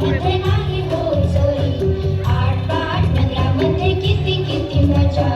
हो, आठ पाठ नगरामध्ये किती किती मजा